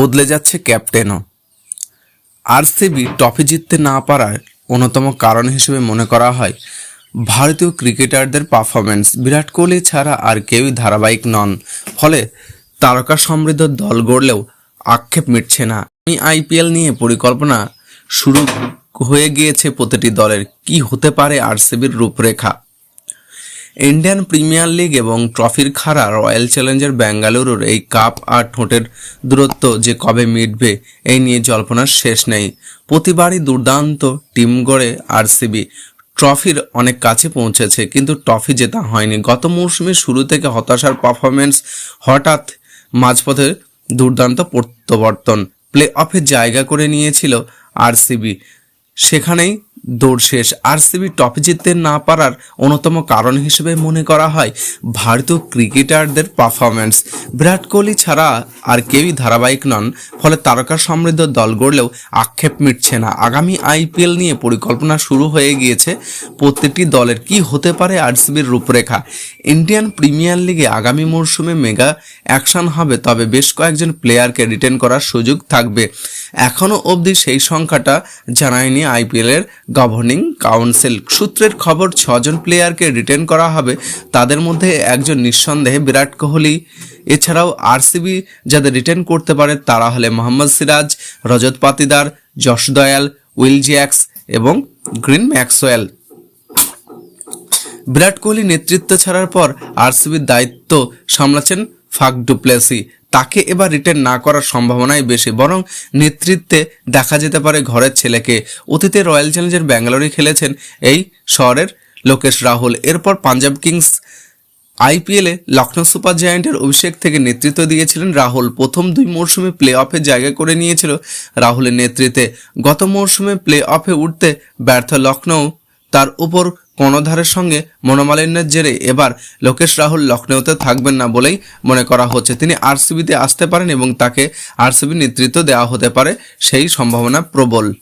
বদলে যাচ্ছে ক্যাপ্টেনও। RCB trophy জিততে না পারার অন্যতম কারণ হিসেবে মনে করা হয়, ভারতীয় ক্রিকেটারদের পারফরমেন্স বিরাট কোহলি ছাড়া আর কেউই ধারাবাহিক নন। ফলে তারকা সমৃদ্ধ দল গড়লেও আক্ষেপ মিটছে না। আমি আইপিএল নিয়ে পরিকল্পনা শুরু হয়ে গিয়েছে প্রতিটি দলের। কি হতে পারে আরসিবির রূপরেখা? ইন্ডিয়ান প্রিমিয়ার লিগ এবং ট্রফির খাড়া রয়্যাল চ্যালেঞ্জার বেঙ্গালুরুর এই কাপ আর ঠোঁটের দূরত্ব যে কবে মিটবে, এই নিয়ে জল্পনার শেষ নেই। প্রতিবারই দুর্দান্ত টিম গড়ে আরসিবি। ট্রফির অনেক কাছে পৌঁছেছে, কিন্তু ট্রফি জেতা হয়নি। গত মৌসুমের শুরু থেকে হতাশার পারফরমেন্স হঠাৎ মাঝপথে দুর্দান্ত প্রত্যাবর্তন। প্লে অফে জায়গা করে নিয়েছিল আরসিবি। সেখানেই দৌড় শেষ। আরসিবি টপে জিততে না পারার অন্যতম কারণ হিসেবে মনে করা হয় ভারতীয় ক্রিকেটারদের পারফরমেন্স বিরাট কোহলি ছাড়া আর কেউই ধারাবাহিক নন, ফলে তারকা সমৃদ্ধ দল গড়লেও আক্ষেপ মিটছে না। আগামী আইপিএল নিয়ে পরিকল্পনা শুরু হয়ে গিয়েছে। প্রত্যেকটি দলের কি হতে পারে আরসিবির রূপরেখা? ইন্ডিয়ান প্রিমিয়ার লিগে আগামী মরশুমে মেগা অ্যাকশন হবে, তবে বেশ কয়েকজন প্লেয়ারকে রিটেন করার সুযোগ থাকবে। এখনও অবধি সেই সংখ্যাটা জানায়নি আইপিএলের গভর্নিং কাউন্সিল সূত্রের খবর, ছজন প্লেয়ারকে রিটেন করা হবে। তাদের মধ্যে একজন নিঃসন্দেহে বিরাট কোহলি। এছাড়াও আরসিবি যাদের রিটেন করতে পারে, তারা হলে মোহাম্মদ সিরাজ, রজত পাতিদার, যশ দয়াল, উইল জ্যাক্স এবং গ্রিন ম্যাক্সওয়েল। বিরাট কোহলি নেতৃত্ব ছাড়ার পর আরসিবির দায়িত্ব সামলাচ্ছেন ফাক ডুপ্লেসি। তাকে এবার রিটেন না করার সম্ভাবনাই বেশি, বরং নেতৃত্বে দেখা যেতে পারে ঘরের ছেলেকে। অতীতে রয়্যাল চ্যালেঞ্জার ব্যাঙ্গালোরে খেলেছেন এই শহরের লোকেশ রাহুল। এরপর পাঞ্জাব কিংস আইপিএলে লখনৌ সুপার জায়ান্টের অভিষেক থেকে নেতৃত্ব দিয়েছিলেন রাহুল। প্রথম দুই মরশুমে প্লে অফে জায়গা করে নিয়েছিল রাহুলের নেতৃত্বে। গত মরশুমে প্লে অফে উঠতে ব্যর্থ লখনৌ, তার উপর কর্ণধারের সঙ্গে মনোমালিন্যের জেরে এবার লোকেশ রাহুল লখনৌতে থাকবেন না বলেই মনে করা হচ্ছে। তিনি আরসিবিতে আসতে পারেন এবং তাকে আরসিবি নেতৃত্ব দেওয়া হতে পারে সেই সম্ভাবনা প্রবল।